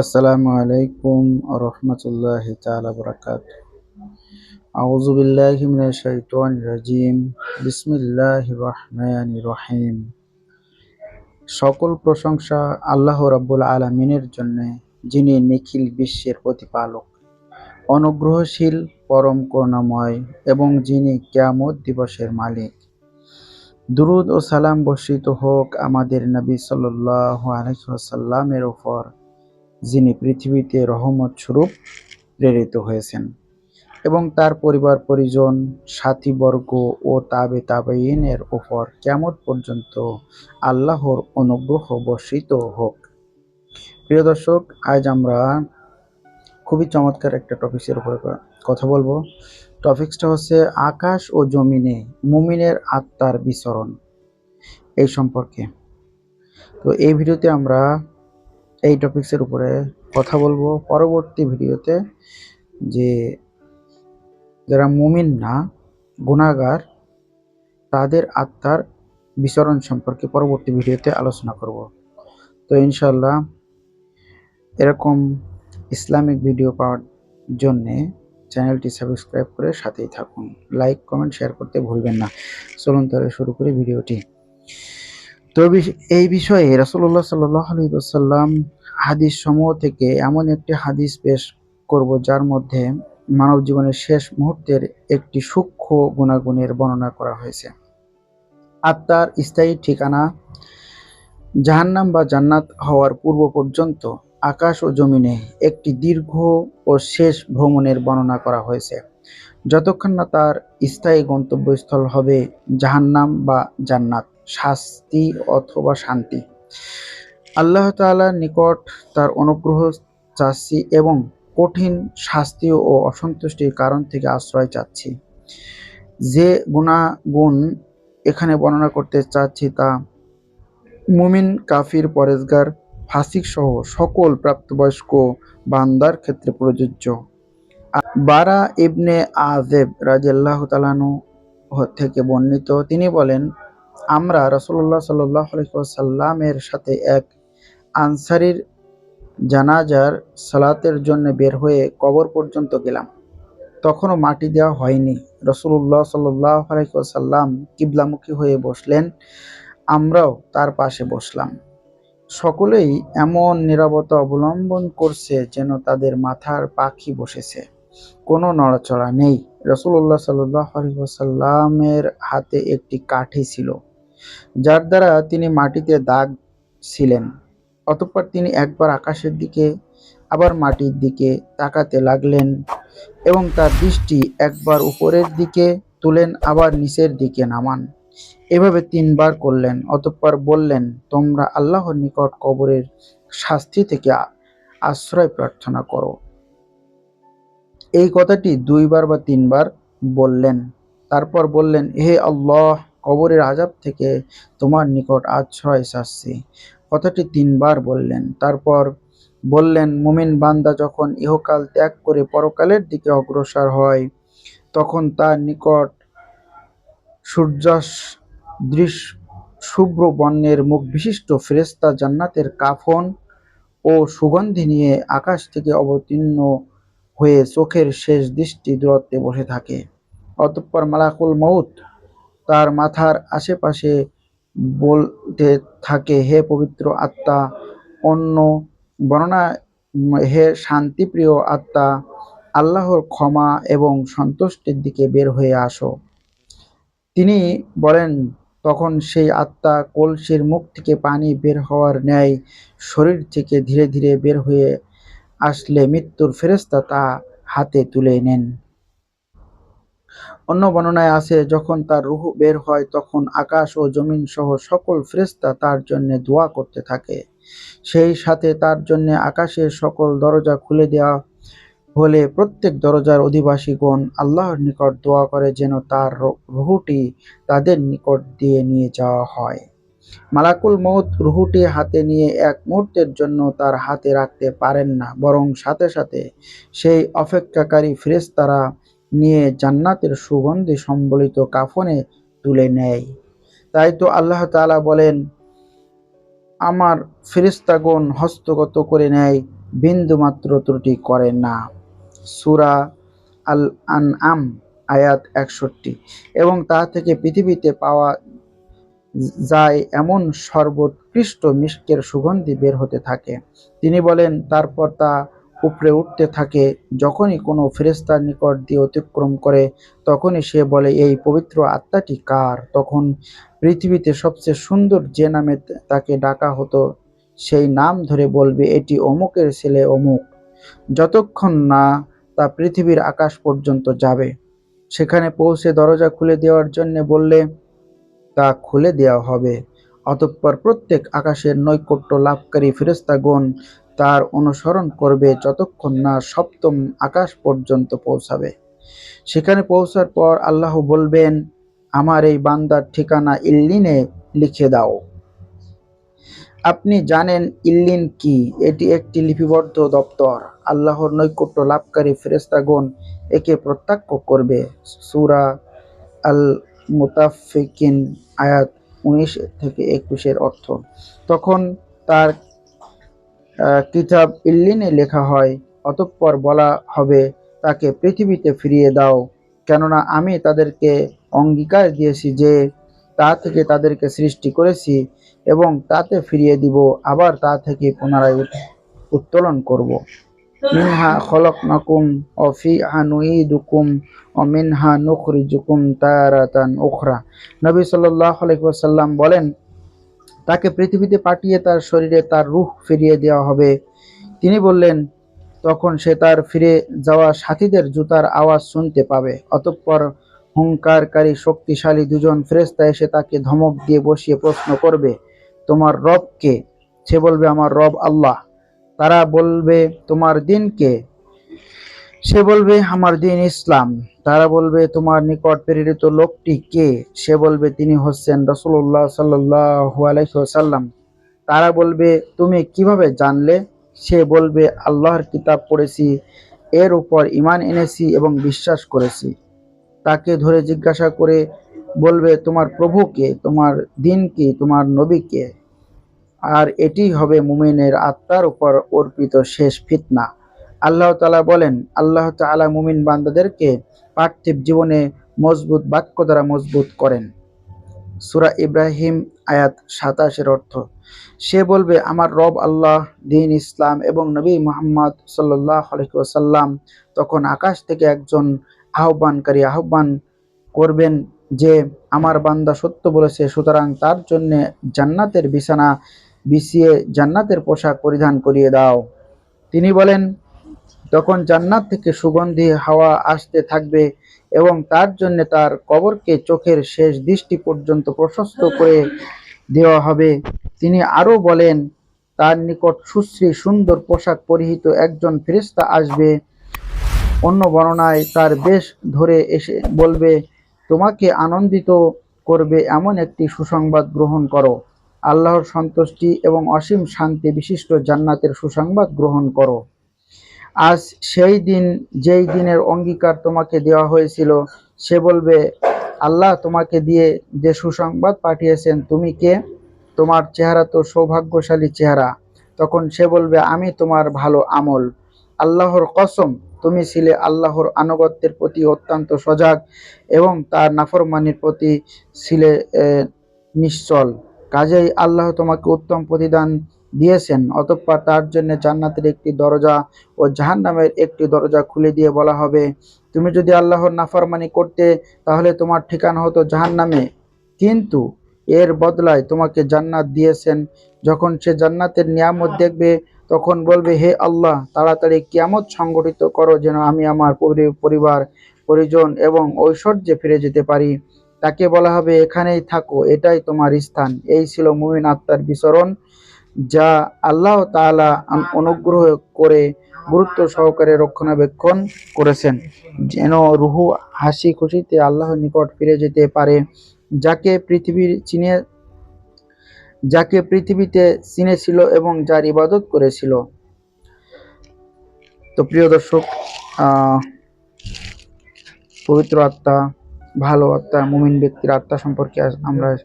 আসসালামু আলাইকুম রহমতুল্লাহ তালা বরাকাত বিসমিল্লাহির রহমানির রহিম। সকল প্রশংসা আল্লাহ রাব্বুল আলামিনের জন্য, যিনি নিখিল বিশ্বের প্রতিপালক, অনুগ্রহশীল, পরম করুণাময় এবং যিনি কিয়ামত দিবসের মালিক। দুরুদ ও সালাম বর্ষিত হোক আমাদের নবী সাল্লাল্লাহু আলাইহি ওয়াসাল্লামের উপর। যিনি পৃথিবীতে রহমত স্বরূপ প্রেরিত হয়েছেন এবং তার পরিবার পরিজন, সাথীবর্গ ও তাবে তাবেইনের উপর কেমন পর্যন্ত আল্লাহর অনুগ্রহ বর্ষিত হোক। প্রিয় দর্শক, আজ আমরা খুবই চমৎকার একটা টপিক্সের উপরে কথা বলব। টপিক্সটা হচ্ছে আকাশ ও জমিনে মুমিনের আত্মার বিচরণ এই সম্পর্কে। তো এই ভিডিওতে আমরা এই টপিক্সের উপরে কথা বলব। পরবর্তী ভিডিওতে যে যারা মুমিন না গুণাগার তাদের আত্মার বিচরণ সম্পর্কে পরবর্তী ভিডিওতে আলোচনা করব। তো ইনশাল্লাহ এরকম ইসলামিক ভিডিও পাওয়ার জন্যে চ্যানেলটি সাবস্ক্রাইব করে সাথেই থাকুন। লাইক, কমেন্ট, শেয়ার করতে ভুলবেন না। চলুন তাহলে শুরু করি ভিডিওটি। তো এই বিষয়ে রাসুল্লাহ সাল্লাহ আলহিসাল্লাম হাদিস সমূহ থেকে এমন একটি হাদিস পেশ করব যার মধ্যে মানব জীবনের শেষ মুহূর্তের একটি সূক্ষ্ম গুণাগুণের বর্ণনা করা হয়েছে। আত্মার স্থায়ী ঠিকানা জাহান্নাম বা জান্নাত হওয়ার পূর্ব পর্যন্ত আকাশ ও জমিনে একটি দীর্ঘ ও শেষ ভ্রমণের বর্ণনা করা হয়েছে। যতক্ষণ না তার স্থায়ী গন্তব্যস্থল হবে জাহান্নাম বা জান্নাত। শাস্তি অথবা শান্তি। আল্লাহ তাআলার নিকট তার অনুগ্রহ, চাচ্ছি এবং কঠিন শাস্তি ও অসন্তুষ্টির কারণ থেকে আশ্রয় চাচ্ছি। যে গুণাগুণ এখানে বর্ণনা করতে চাচ্ছি তা মুমিন, কাফির, পরেজগার, ফাসিক সহ সকল প্রাপ্তবয়স্ক বান্দার ক্ষেত্রে প্রযোজ্য। বারা ইবনে আজেব রাজিয়াল্লাহ তালানু থেকে বর্ণিত তিনি বলেন আমরা রসল্লাহ সাল্লাহ সাল্লামের সাথে এক আনসারির জানাজার সালাতের জন্য বের হয়ে কবর পর্যন্ত গেলাম। তখনও মাটি দেওয়া হয়নি। রসুল্লাহ সাল্লাহ কিবলামুখী হয়ে বসলেন। আমরাও তার পাশে বসলাম। সকলেই এমন নিরাপত্তা অবলম্বন করছে যেন তাদের মাথার পাখি বসেছে। কোনো নড়াচড়া নেই। রসুল্লাহ সাল্লাহ আলহিসাল্লামের হাতে একটি কাঠি ছিল। যার দ্বারা তিনি মাটিতে দাগ ছিলেন। অতঃপর তিনি একবার আকাশের দিকে, আবার মাটির দিকে তাকাতে লাগলেন এবং তার দৃষ্টি একবার উপরের দিকে তুলেন, আবার নিচের দিকে নামান। এভাবে তিনবার করলেন, অতঃপর বললেন, তোমরা আল্লাহর নিকট কবরের শাস্তি থেকে আশ্রয় প্রার্থনা করো। এই কথাটি দুইবার বা তিনবার বললেন। তারপর বললেন, হে আল্লাহ কবরের আজাব থেকে তোমার নিকট আশ্রয় চাচ্ছি। কথাটি তিনবার বললেন। তারপর বললেন, মুমিন বান্দা যখন ইহকাল ত্যাগ করে পরকালের দিকে অগ্রসর হয়, তখন তার নিকট সূর্যাস দৃশ্য শুভ্র বর্ণের মুখ বিশিষ্ট ফেরেস্তা জান্নাতের কাফন ও সুগন্ধি নিয়ে আকাশ থেকে অবতীর্ণ হয়ে চোখের শেষ দৃষ্টি দূরত্বে বসে থাকে। অতঃপর মালাকুল মৌত তার মাথার আশেপাশে বলতে থাকে, হে পবিত্র আত্মা, অন্য বর্ণনা, হে শান্তিপ্রিয় আত্মা, আল্লাহর ক্ষমা এবং সন্তুষ্টির দিকে বের হয়ে আসো। তিনি বলেন, তখন সেই আত্মা কলসির মুখ থেকে পানি বের হওয়ার ন্যায় শরীর থেকে ধীরে ধীরে বের হয়ে আসলে মৃত্যুর ফেরেস্তা তা হাতে তুলে নেন। অন্য বর্ণনায় আছে, যখন তার রুহু বের হয়, তখন আকাশ ও জমিন সহ সকল ফ্রেস্তা তার জন্য দোয়া করতে থাকে। সেই সাথে তার জন্য আকাশের সকল দরজা খুলে দেওয়া হলে প্রত্যেক দরজার অধিবাসীগণ আল্লাহর নিকট দোয়া করে যেন তার রুহুটি তাদের নিকট দিয়ে নিয়ে যাওয়া হয়। মালাকুল মৌত রুহুটি হাতে নিয়ে এক মুহূর্তের জন্য তার হাতে রাখতে পারেন না, বরং সাথে সাথে সেই অপেক্ষাকারী ফ্রেস্তারা নিয়ে জান্নাতের সুগন্ধি সম্বলিত কাফনে তুলে নেয়। তাই তো আল্লাহ তালা বলেন, আমার ফেরিস্তাগণ হস্তগত করে নেয়, বিন্দুমাত্র ত্রুটি করে না। সুরা আল আন আম আয়াত একষট্টি। এবং তা থেকে পৃথিবীতে পাওয়া যায় এমন সর্বোৎকৃষ্ট মিষ্কের সুগন্ধি বের হতে থাকে। তিনি বলেন, তারপর তা উপরে উঠতে থাকে, যখনই কোনো ফেরেস্তার নিকট দিয়ে অতিক্রম করে, তখনই সে বলে, এই পবিত্র আত্মাটি কার? তখন পৃথিবীতে সবচেয়ে সুন্দর যে নামে তাকে ডাকা হতো, সেই নাম ধরে বলবে, এটি অমুকের ছেলে অমুক। যতক্ষণ না তা পৃথিবীর আকাশ পর্যন্ত যাবে। সেখানে পৌঁছে দরজা খুলে দেওয়ার জন্য বললে, তা খুলে দেওয়া হবে। অতঃপর প্রত্যেক আকাশের নৈকট্য লাভকারী ফেরেস্তাগণ তার অনুসরণ করবে যতক্ষণ না সপ্তম আকাশ পর্যন্ত পৌঁছাবে। সেখানে পৌঁছার পর আল্লাহ বলবেন, আমার এই বান্দার ঠিকানা ইল্লিনে লিখে দাও। আপনি জানেন ইল্লিন কি? এটি একটি লিপিবদ্ধ দপ্তর। আল্লাহর নৈকট্য লাভকারী ফেরেস্তাগণ একে প্রত্যক্ষ করবে। সুরা আল মুতাফিকিন আয়াত উনিশ থেকে একুশের অর্থ। তখন তার কিতাব ইল্লিনে লেখা হয়, অতঃপর বলা হবে, তাকে পৃথিবীতে ফিরিয়ে দাও। কেননা আমি তাদেরকে অঙ্গীকার দিয়েছি যে, তা থেকে তাদেরকে সৃষ্টি করেছি এবং তাতে ফিরিয়ে দিব, আবার তা থেকে পুনরায় উত- উত্তোলন করব। মিনহা খলকনাকুম ও ফিহা নুঈদুকুম ও মিনহা নুখরিজুকুম তারাতান উখরা। নবী সাল্লাল্লাহু আলাইহি ওয়াসাল্লাম বলেন তাকে পৃথিবীতে পাঠিয়ে তার শরীরে তার রূহ ফিরিয়ে দেওয়া হবে। তিনি বললেন, তখন সে তার ফিরে যাওয়া সাথীদের জুতার আওয়াজ শুনতে পাবে। অতঃপর হুঙ্কারকারী শক্তিশালী দুজন ফেরেশতা এসে তাকে ধমক দিয়ে বসিয়ে প্রশ্ন করবে, তোমার রবকে সে বলবে, আমার রব আল্লাহ। তারা বলবে, তোমার দিন কে? সে বলবে, আমার দিন ইসলাম। তারা বলবে, তোমার নিকট প্রেরিত লোকটি কে? সে বলবে, তিনি হচ্ছেন রসুল্লাহ সাল্লাহ আলাইসাল্লাম তারা বলবে, তুমি কীভাবে জানলে? সে বলবে, আল্লাহর কিতাব পড়েছি, এর উপর ইমান এনেছি এবং বিশ্বাস করেছি। তাকে ধরে জিজ্ঞাসা করে বলবে, তোমার প্রভুকে তোমার দিন কি? তোমার নবীকে আর এটি হবে মুমিনের আত্মার উপর অর্পিত শেষ ফিতনা। আল্লাহ তালা বলেন, আল্লাহ তাআলা মুমিন বান্দাদেরকে পার্থিব জীবনে মজবুত বাক্য দ্বারা মজবুত করেন। সুরা ইব্রাহিম আয়াত সাতাশের অর্থ, সে বলবে, আমার রব আল্লাহ, দিন ইসলাম এবং নবী মুহাম্মদ সাল্লাহ আলহিসাল্লাম তখন আকাশ থেকে একজন আহ্বানকারী আহ্বান করবেন যে, আমার বান্দা সত্য বলেছে, সুতরাং তার জন্যে জান্নাতের বিছানা বিছিয়ে জান্নাতের পোশাক পরিধান করিয়ে দাও। তিনি বলেন তখন জান্নাত থেকে সুগন্ধি হাওয়া আসতে থাকবে এবং তার জন্য তার কবরকে চোখের শেষ দৃষ্টি পর্যন্ত প্রশস্ত করে দেওয়া হবে। তিনি আরও বলেন, তার নিকট সুশ্রী সুন্দর পোশাক পরিহিত একজন ফেরেশতা আসবে। অন্য বর্ণনায় তার বেশ ধরে এসে বলবে, তোমাকে আনন্দিত করবে এমন একটি সুসংবাদ গ্রহণ করো। আল্লাহর সন্তুষ্টি এবং অসীম শান্তি বিশিষ্ট জান্নাতের সুসংবাদ গ্রহণ করো। আজ সেই দিন, যেই দিনের অঙ্গীকার তোমাকে দেওয়া হয়েছিল, সে বলবে, আল্লাহ তোমাকে দিয়ে যে সুসংবাদ পাঠিয়েছেন, তুমি কে? তোমার চেহারা তো সৌভাগ্যশালী চেহারা। তখন সে বলবে, আমি তোমার ভালো আমল। আল্লাহর কসম, তুমি ছিলে আল্লাহর আনুগত্যের প্রতি অত্যন্ত সজাগ এবং তার নাফরমানির প্রতি ছিলে নিশ্চল। কাজেই আল্লাহ তোমাকে উত্তম প্রতিদান দিয়েছেন। অতঃপর তার জন্য জান্নাতের একটি দরজা ও জাহান্নামের একটি দরজা খুলে দিয়ে বলা হবে, তুমি যদি আল্লাহর নাফরমানি করতে, তাহলে তোমার ঠিকানা হতো জাহান্নামে। কিন্তু এর বদলায় তোমাকে জান্নাত দিয়েছেন। যখন সে জান্নাতের নিয়ামত দেখবে, তখন বলবে, হে আল্লাহ, তাড়াতাড়ি কিয়ামত সংগঠিত করো যেন আমি আমার পরিবার, পরিজন এবং ঐশ্বর্যে ফিরে যেতে পারি। তাকে বলা হবে, এখানেই থাকো, এটাই তোমার স্থান। এই ছিল মুমিন আত্মার বিচরণ। যা আল্লাহ আন- অনুগ্রহ করে গুরুত্ব সহকারে রক্ষণাবেক্ষণ করেছেন। যেন রুহু হাসি খুশিতে আল্লাহর নিকট ফিরে যেতে পারে, যাকে পৃথিবীর চিনে, যাকে পৃথিবীতে চিনেছিল এবং যার ইবাদত করেছিল। তো প্রিয় দর্শক পবিত্র আত্মা, ভালো আত্মা, মুমিন ব্যক্তির আত্মা সম্পর্কে আমরা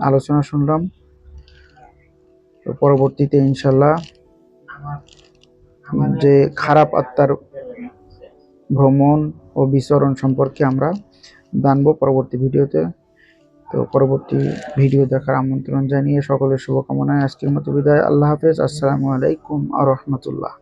আলোচনা শুনলাম। তো পরবর্তীতে ইনশাল্লাহ যে খারাপ আত্মার ভ্রমণ ও বিচরণ সম্পর্কে আমরা জানব পরবর্তী ভিডিওতে। তো পরবর্তী ভিডিও দেখার আমন্ত্রণ জানিয়ে সকলের শুভকামনায় আজকের মতো বিদায়। আল্লাহ হাফেজ। আসসালামু আলাইকুম আ রহমতুল্লাহ।